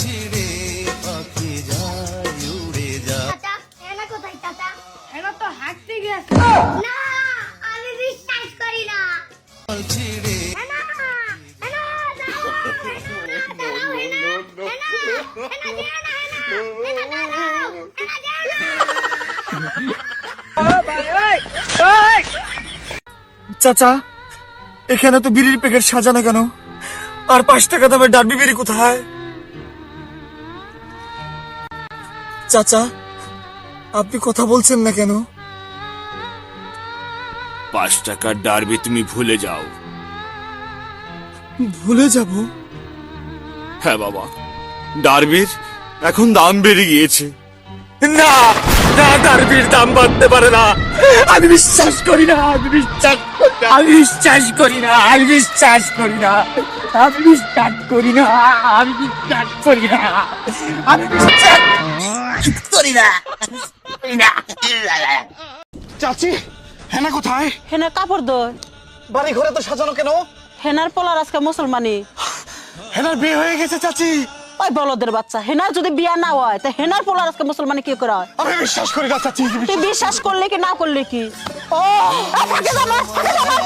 ছিড়ে পাখি যায় উড়ে যায় চাচা এনা কোথায় তো হাঁটতে গেছে। না আমি বিশ্বাস করি না। ছিড়ে এখানে তো বিড়ির প্যাকেট সাজানো কেন? আর পাঁচ টাকা দামের ডাব্বি বিড়ি কোথায়? চাচা আপনি কথা বলছেন না কেন? পাঁচ টাকার ডারবি তুমি ভুলে যাও। ভুলে যাব? হ্যাঁ বাবা ডারবির এখন দাম বেড়ে গিয়েছে। না না ডারবির দাম বাড়তে পারে না। আমি বিশ্বাস করি না আমি বিশ্বাস আমি বিশ্বাস করি না আমি বিশ্বাস করি না। আমি বিশ্বাস করি না আমি বিশ্বাস করি না আমি বিশ্বাস করি না করি না চাচি হেনা কোথায়? হেনার কাপড় দই বাড়ি ঘরে তো সাজানো কেন? হেনার পোলার আজকে মুসলমানি। হেনার বিয়ে হয়ে গেছে চাচি। ওই বলদের বাচ্চা হেনার যদি বিয়া না হয় তা হেনার পোলার আজকে মুসলমানি কি করা হয়? আমি বিশ্বাস করি না চাচি তুই বিশ্বাস করলে কি না করলে কি? ও থাকে জামাই, থাকে জামাই।